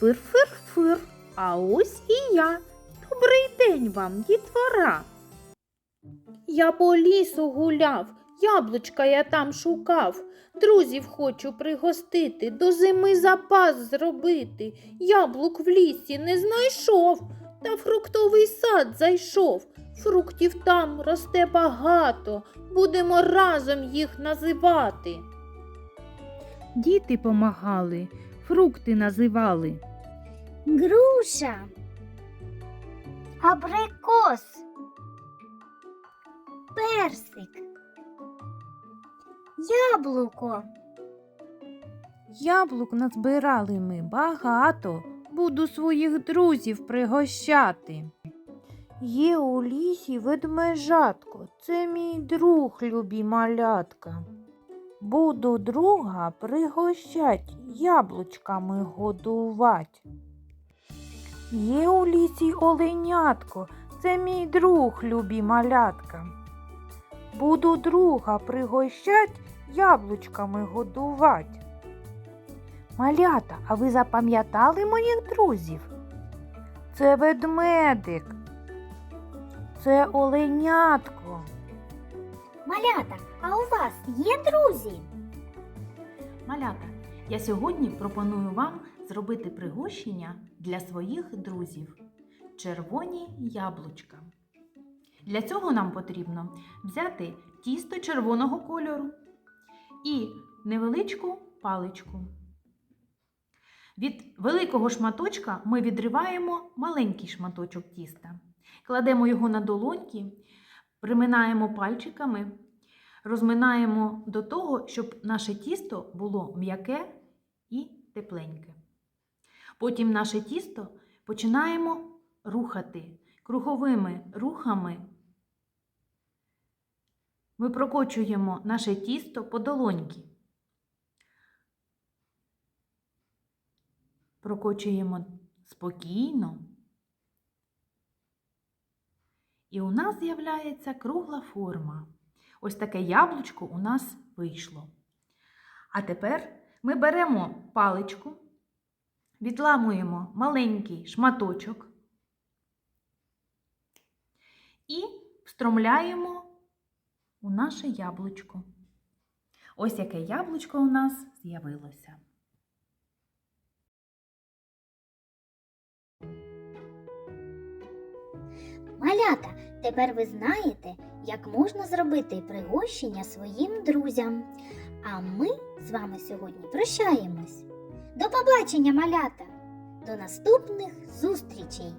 Фир-фир-фир. А ось і я. Добрий день вам, дітвора. Я по лісу гуляв, яблучка я там шукав. Друзів хочу пригостити, до зими запас зробити. Яблук в лісі не знайшов, та фруктовий сад зайшов. Фруктів там росте багато, будемо разом їх називати. Діти помагали, фрукти називали. Груша. Абрикос. Персик. Яблуко. Яблук назбирали ми багато, буду своїх друзів пригощати. Є у лісі ведмежатко, це мій друг, любі малятка. Буду друга пригощать, яблучками годувать. Є у лісі оленятко, це мій друг, любі малятка. Буду друга пригощать, яблучками годувать. Малята, а ви запам'ятали моїх друзів? Це ведмедик, це оленятко. Малята, а у вас є друзі? Малята, я сьогодні пропоную вам зробити пригощення для своїх друзів червоні яблучка. Для цього нам потрібно взяти тісто червоного кольору і невеличку паличку. Від великого шматочка ми відриваємо маленький шматочок тіста, кладемо його на долоньки, приминаємо пальчиками, розминаємо до того, щоб наше тісто було м'яке і тепленьке. Потім наше тісто починаємо рухати круговими рухами. Ми прокочуємо наше тісто по долоньки. Прокочуємо спокійно. І у нас з'являється кругла форма. Ось таке яблучко у нас вийшло. А тепер ми беремо паличку, відламуємо маленький шматочок і встромляємо у наше яблучко. Ось яке яблучко у нас з'явилося. Малята, тепер ви знаєте, як можна зробити пригощення своїм друзям. А ми з вами сьогодні прощаємось. До побачення, малята! До наступних зустрічей!